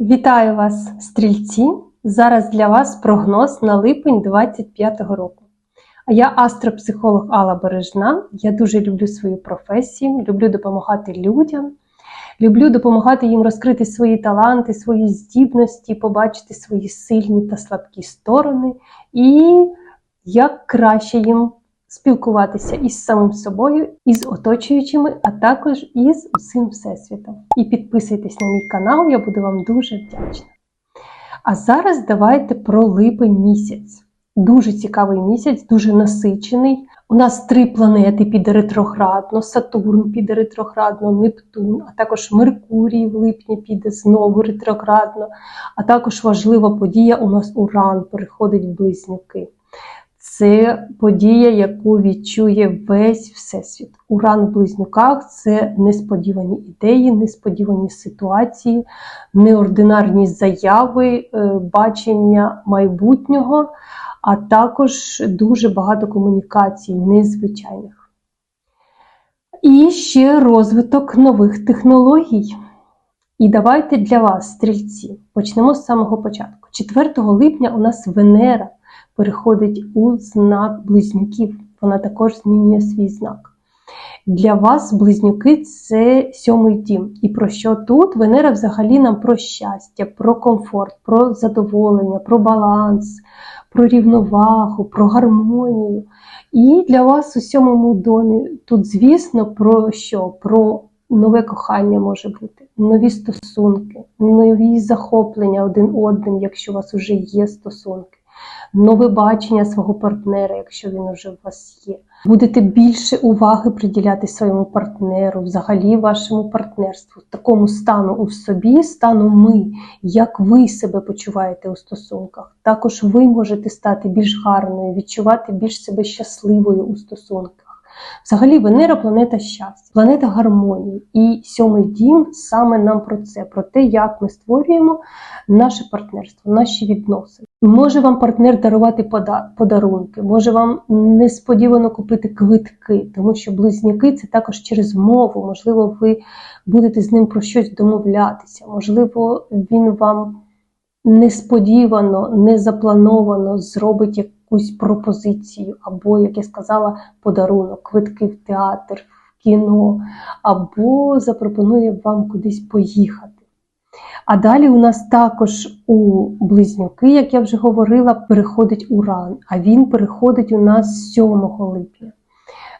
Вітаю вас, стрільці! Зараз для вас прогноз на липень 25-го року. А я астропсихолог Алла Бережна. Я дуже люблю свою професію, люблю допомагати людям, люблю допомагати їм розкрити свої таланти, свої здібності, побачити свої сильні та слабкі сторони і як краще їм спілкуватися із самим собою, із оточуючими, а також із усім всесвітом. І підписуйтесь на мій канал, я буду вам дуже вдячна. А зараз давайте про липень місяць. Дуже цікавий місяць, дуже насичений. У нас три планети піде ретроградно, Сатурн піде ретроградно, Нептун, а також Меркурій в липні піде знову ретроградно. А також важлива подія у нас Уран переходить в близнюки. Це подія, яку відчує весь всесвіт. Уран в близнюках це несподівані ідеї, несподівані ситуації, неординарні заяви, е, бачення майбутнього, а також дуже багато комунікацій незвичайних. І ще розвиток нових технологій. І давайте для вас, стрільці, почнемо з самого початку. 4 липня у нас Венера переходить у знак близнюків. Вона також змінює свій знак. Для вас близнюки це сьомий дім. І про що тут? Венера взагалі нам про щастя, про комфорт, про задоволення, про баланс, про рівновагу, про гармонію. І для вас у сьомому домі тут, звісно, про що? Про нове кохання може бути, нові стосунки, нові захоплення один одним, якщо у вас вже є стосунки нове бачення свого партнера, якщо він уже у вас є. Будете більше уваги приділяти своєму партнеру, взагалі вашому партнерству, такому стану у собі, стану ми, як ви себе почуваєте у стосунках. Також ви можете стати більш гарною, відчувати більш себе щасливою у стосунках. Взагалі, Венера планета щастя, планета гармонії. І сьомий дім саме нам про це, про те, як ми створюємо наше партнерство, наші відносини. Може вам партнер дарувати подарунки, може вам несподівано купити квитки, тому що близнюки це також через мову. Можливо, ви будете з ним про щось домовлятися, можливо, він вам несподівано, незаплановано зробить якусь пропозицію, або, як я сказала, подарунок, квитки в театр, в кіно, або запропонує вам кудись поїхати. А далі у нас також у близнюки, як я вже говорила, переходить уран, а він переходить у нас 7 липня.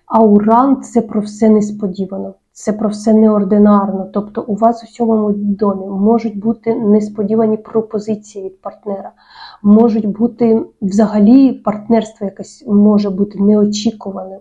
А уран це про все несподівано це про все неординарно. Тобто у вас у сьомому домі можуть бути несподівані пропозиції від партнера, можуть бути взагалі партнерство якесь може бути неочікуване,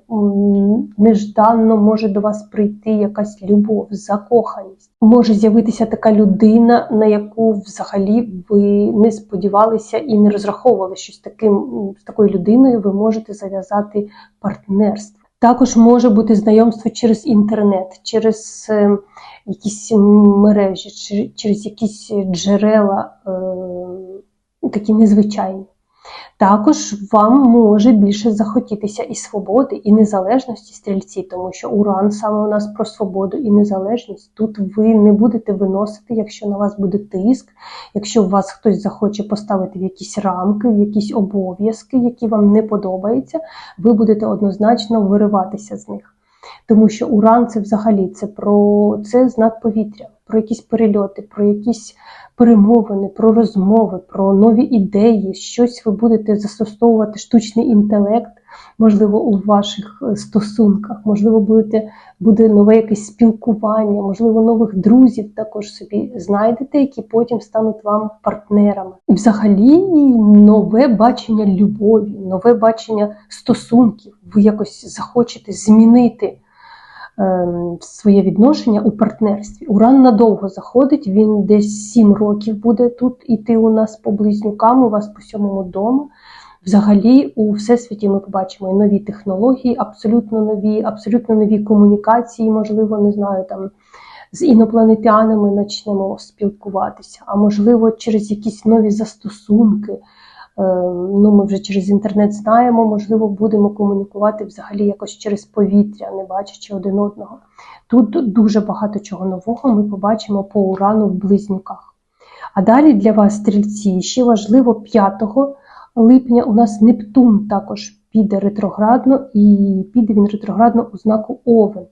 нежданно може до вас прийти якась любов, закоханість. Може з'явитися така людина, на яку взагалі ви не сподівалися і не розраховували, що з таким з такою людиною ви можете зав'язати партнерство. Також може бути знайомство через інтернет, через е, якісь мережі, через якісь джерела е, такі незвичайні. Також вам може більше захотітися і свободи, і незалежності стрільці, тому що уран саме у нас про свободу і незалежність. Тут ви не будете виносити, якщо на вас буде тиск, якщо вас хтось захоче поставити в якісь рамки, в якісь обов'язки, які вам не подобаються, ви будете однозначно вириватися з них. Тому що уран це взагалі це про це знак повітря, про якісь перельоти, про якісь перемовини, про розмови, про нові ідеї, щось ви будете застосовувати штучний інтелект, можливо, у ваших е, стосунках, можливо, будете, буде нове якесь спілкування, можливо, нових друзів також собі знайдете, які потім стануть вам партнерами. І взагалі нове бачення любові, нове бачення стосунків. Ви якось захочете змінити. Ем, своє відношення у партнерстві. Уран надовго заходить, він десь 7 років буде тут іти у нас по близнюкам, у вас по сьомому дому. Взагалі, у всесвіті ми побачимо і нові технології, абсолютно нові, абсолютно нові комунікації, можливо, не знаю, там з інопланетянами почнемо спілкуватися, а можливо, через якісь нові застосунки. Е, ну, ми вже через інтернет знаємо, можливо, будемо комунікувати взагалі якось через повітря, не бачачи один одного. Тут дуже багато чого нового ми побачимо по урану в близнюках. А далі для вас, стрільці, ще важливо 5 липня у нас Нептун також піде ретроградно, і піде він ретроградно у знаку Овен.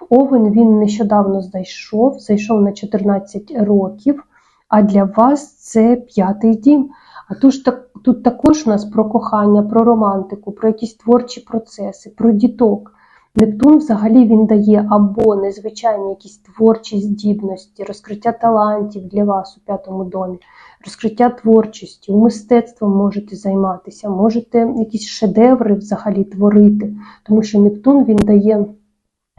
В Овен він нещодавно зайшов, зайшов на 14 років, а для вас це п'ятий дім. А тут, так, тут також у нас про кохання, про романтику, про якісь творчі процеси, про діток. Нептун взагалі він дає або незвичайні якісь творчі здібності, розкриття талантів для вас у п'ятому домі, розкриття творчості, у мистецтвом можете займатися, можете якісь шедеври взагалі творити, тому що Нептун він дає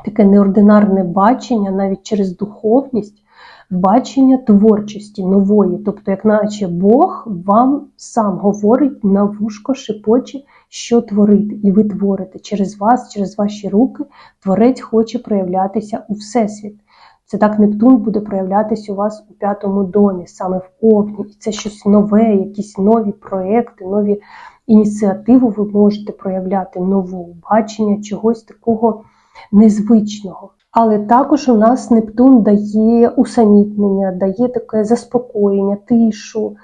таке неординарне бачення навіть через духовність, бачення творчості нової. Тобто, як наче Бог вам сам говорить на вушко, шепоче, що творити, і ви творите через вас, через ваші руки. Творець хоче проявлятися у Всесвіт. Це так Нептун буде проявлятися у вас у п'ятому домі, саме в Овні. І це щось нове, якісь нові проекти, нові ініціативи ви можете проявляти нову бачення чогось такого незвичного. Але також у нас Нептун дає усамітнення, дає таке заспокоєння, тишу,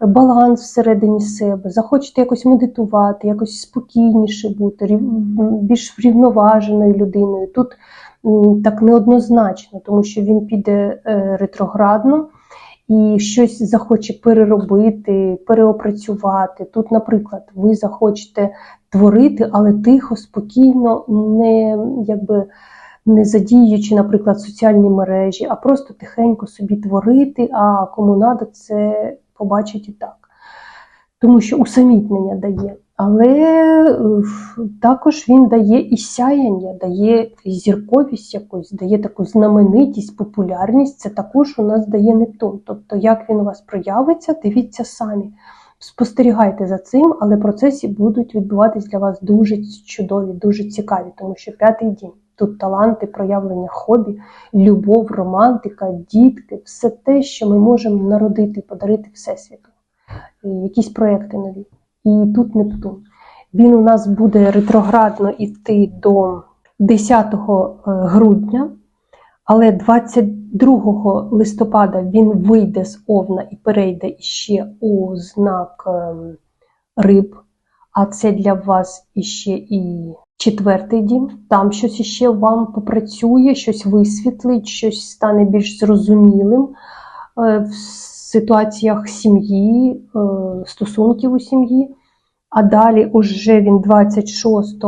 баланс всередині себе. Захочете якось медитувати, якось спокійніше бути, більш врівноваженою людиною. Тут так неоднозначно, тому що він піде е, ретроградно і щось захоче переробити, переопрацювати. Тут, наприклад, ви захочете творити, але тихо, спокійно, не якби не задіюючи, наприклад, соціальні мережі, а просто тихенько собі творити, а кому надо, це побачить і так. Тому що усамітнення дає. Але е, також він дає і сяяння, дає зірковість якусь, дає таку знаменитість, популярність. Це також у нас дає Нептун. Тобто, як він у вас проявиться, дивіться самі. Спостерігайте за цим, але процеси будуть відбуватись для вас дуже чудові, дуже цікаві, тому що п'ятий день. Тут таланти, проявлення хобі, любов, романтика, дітки, все те, що ми можемо народити, подарити Всесвіту. Якісь проекти нові. І тут Нептун. Він у нас буде ретроградно йти до 10 грудня, але 22 листопада він вийде з Овна і перейде ще у знак ем, риб. А це для вас іще і четвертий дім. Там щось іще вам попрацює, щось висвітлить, щось стане більш зрозумілим е, в ситуаціях сім'ї, е, стосунків у сім'ї. А далі уже він 26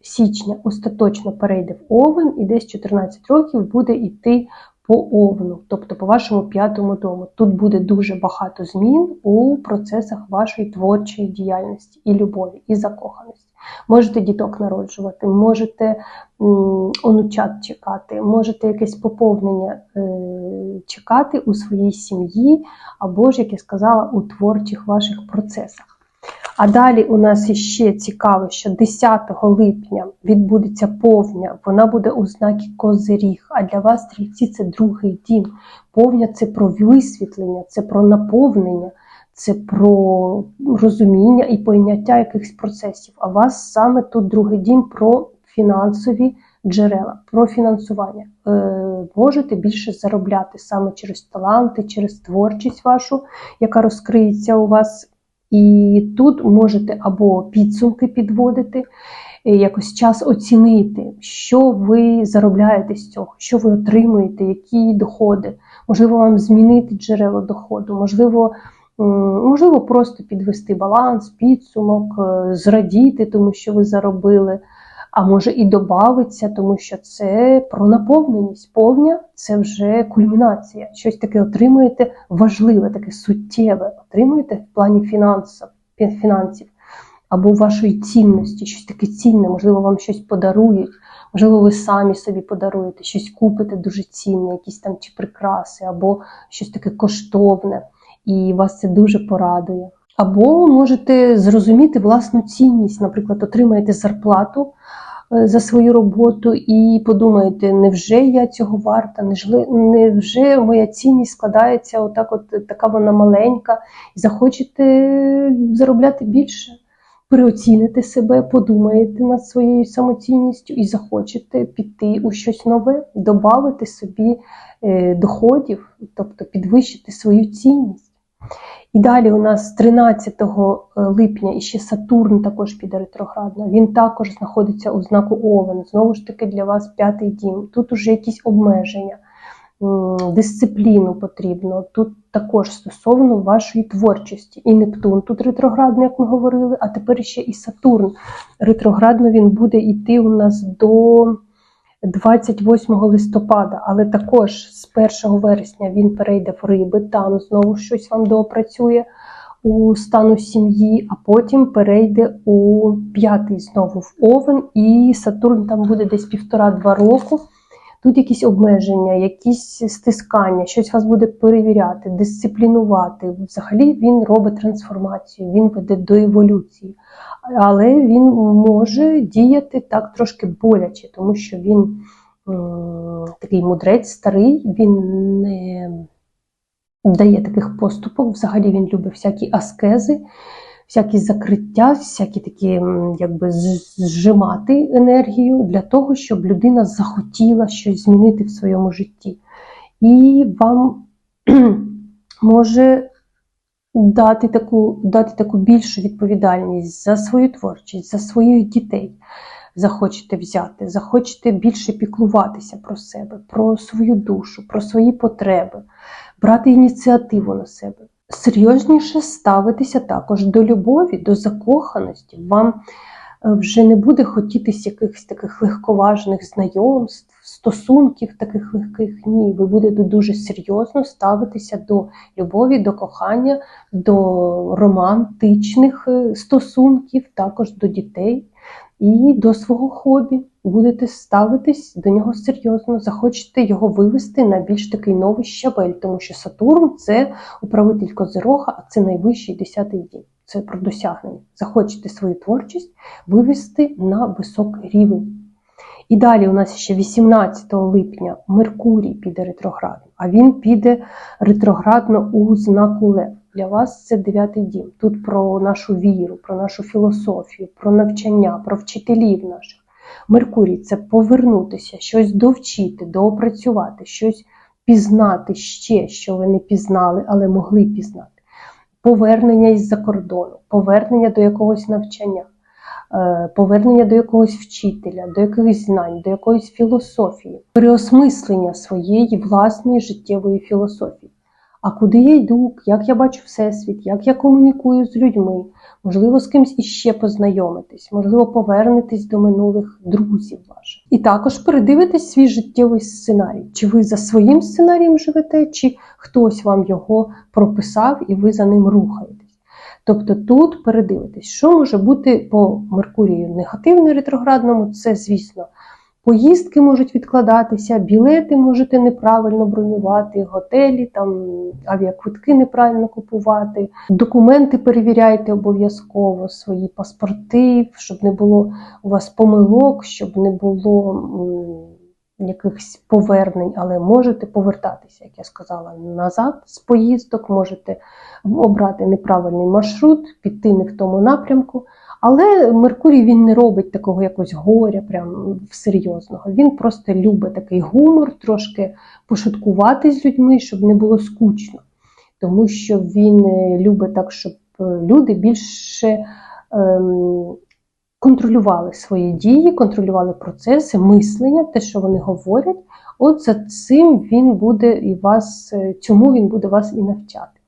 січня остаточно перейде в Овен і десь 14 років буде йти по Овну, тобто по вашому п'ятому дому. Тут буде дуже багато змін у процесах вашої творчої діяльності і любові, і закоханості. Можете діток народжувати, можете онучат чекати, можете якесь поповнення е, чекати у своїй сім'ї, або ж, як я сказала, у творчих ваших процесах. А далі у нас іще цікаво, що 10 липня відбудеться повня, вона буде у знакі Козиріг. А для вас, стрільці, це другий дім. Повня це про висвітлення, це про наповнення, це про розуміння і поняття якихось процесів. А вас саме тут другий дім про фінансові джерела, про фінансування. Е, можете більше заробляти саме через таланти, через творчість вашу, яка розкриється у вас. І тут можете або підсумки підводити, е, якось час оцінити, що ви заробляєте з цього, що ви отримуєте, які доходи. Можливо, вам змінити джерело доходу, можливо, можливо, просто підвести баланс, підсумок, е, зрадіти, тому що ви заробили. А може і додавиться, тому що це про наповненість. Повня це вже кульмінація. Щось таке отримуєте важливе, таке суттєве. Отримуєте в плані фінансів, фінансів або вашої цінності, щось таке цінне, можливо, вам щось подарують, можливо, ви самі собі подаруєте, щось купите дуже цінне, якісь там чи прикраси, або щось таке коштовне, і вас це дуже порадує. Або можете зрозуміти власну цінність, наприклад, отримаєте зарплату е, за свою роботу і подумаєте, невже я цього варта, Невже- моя цінність складається отак, от така вона маленька, і захочете заробляти більше, переоціните себе, подумаєте над своєю самоцінністю і захочете піти у щось нове, додати собі е, доходів, тобто підвищити свою цінність. І далі у нас 13 липня і ще Сатурн також піде ретроградно. Він також знаходиться у знаку Овен. Знову ж таки, для вас п'ятий дім. Тут уже якісь обмеження, дисципліну потрібно. Тут також стосовно вашої творчості. І Нептун тут ретроградно, як ми говорили, а тепер ще і Сатурн. Ретроградно він буде йти у нас до 28 листопада, але також з 1 вересня він перейде в риби, там знову щось вам доопрацює у стану сім'ї, а потім перейде у п'ятий знову в Овен, і Сатурн там буде десь півтора-два року. Тут якісь обмеження, якісь стискання, щось вас буде перевіряти, дисциплінувати. Взагалі він робить трансформацію, він веде до еволюції. Але він може діяти так трошки боляче, тому що він такий мудрець старий, він не дає таких поступок. Взагалі він любить всякі аскези, всякі закриття, всякі такі, якби зжимати енергію для того, щоб людина захотіла щось змінити в своєму житті. І вам може дати таку, дати таку більшу відповідальність за свою творчість, за своїх дітей. Захочете взяти, захочете більше піклуватися про себе, про свою душу, про свої потреби, брати ініціативу на себе. Серйозніше ставитися також до любові, до закоханості. Вам е, вже не буде хотітись якихось таких легковажних знайомств, стосунків таких легких. Ні, ви будете дуже серйозно ставитися до любові, до кохання, до романтичних е, стосунків, також до дітей і до свого хобі. Будете ставитись до нього серйозно, захочете його вивести на більш такий новий щабель, тому що Сатурн це управитель Козирога, а це найвищий десятий дім. Це про досягнення. Захочете свою творчість вивести на високий рівень. І далі у нас ще 18 липня Меркурій піде ретроградно, а він піде ретроградно у знаку Лев. Для вас це дев'ятий дім. Тут про нашу віру, про нашу філософію, про навчання, про вчителів наших. Меркурій це повернутися, щось довчити, доопрацювати, щось пізнати ще, що ви не пізнали, але могли пізнати. Повернення із-за кордону, повернення до якогось навчання, е, повернення до якогось вчителя, до якихось знань, до якоїсь філософії, переосмислення своєї власної життєвої філософії. А куди я йду, як я бачу всесвіт, як я комунікую з людьми, можливо, з кимось іще познайомитись, можливо, повернетесь до минулих друзів ваших. І також передивитесь свій життєвий сценарій. Чи ви за своїм сценарієм живете, чи хтось вам його прописав і ви за ним рухаєтесь. Тобто тут передивитесь, що може бути по Меркурію негативно ретроградному, це, звісно, Поїздки можуть відкладатися, білети можете неправильно бронювати, готелі, там авіаквитки неправильно купувати, документи перевіряйте обов'язково, свої паспорти, щоб не було у вас помилок, щоб не було якихось повернень, але можете повертатися, як я сказала, назад з поїздок, можете обрати неправильний маршрут, піти не в тому напрямку. Але Меркурій він не робить такого якогось горя, прям серйозного. Він просто любить такий гумор, трошки пошуткувати з людьми, щоб не було скучно. Тому що він е, любить так, щоб е, люди більше ем, контролювали свої дії, контролювали процеси, мислення, те, що вони говорять. От за цим він буде і вас, е, цьому він буде вас і навчати.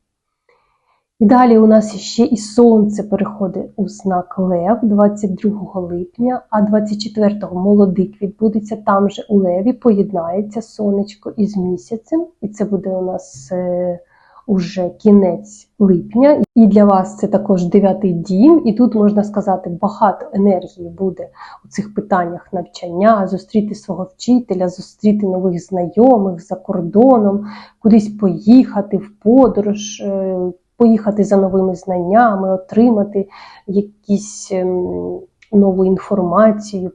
І далі у нас ще і сонце переходить у знак Лев 22 липня, а 24-го молодик відбудеться там же у Леві, поєднається сонечко із місяцем, і це буде у нас е, уже кінець липня. І для вас це також дев'ятий дім, і тут можна сказати, багато енергії буде у цих питаннях навчання, зустріти свого вчителя, зустріти нових знайомих за кордоном, кудись поїхати в подорож. е, поїхати за новими знаннями, отримати якісь ем, нову інформацію,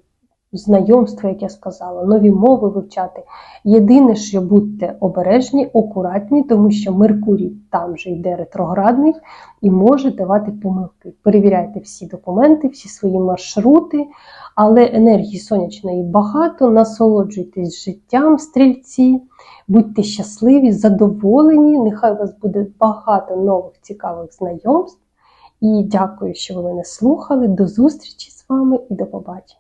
знайомства, як я сказала, нові мови вивчати. Єдине, що будьте обережні, акуратні, тому що Меркурій там же йде ретроградний і може давати помилки. Перевіряйте всі документи, всі свої маршрути, але енергії сонячної багато, насолоджуйтесь життям, стрільці. Будьте щасливі, задоволені. Нехай у вас буде багато нових цікавих знайомств. І дякую, що ви мене слухали. До зустрічі з вами і до побачення.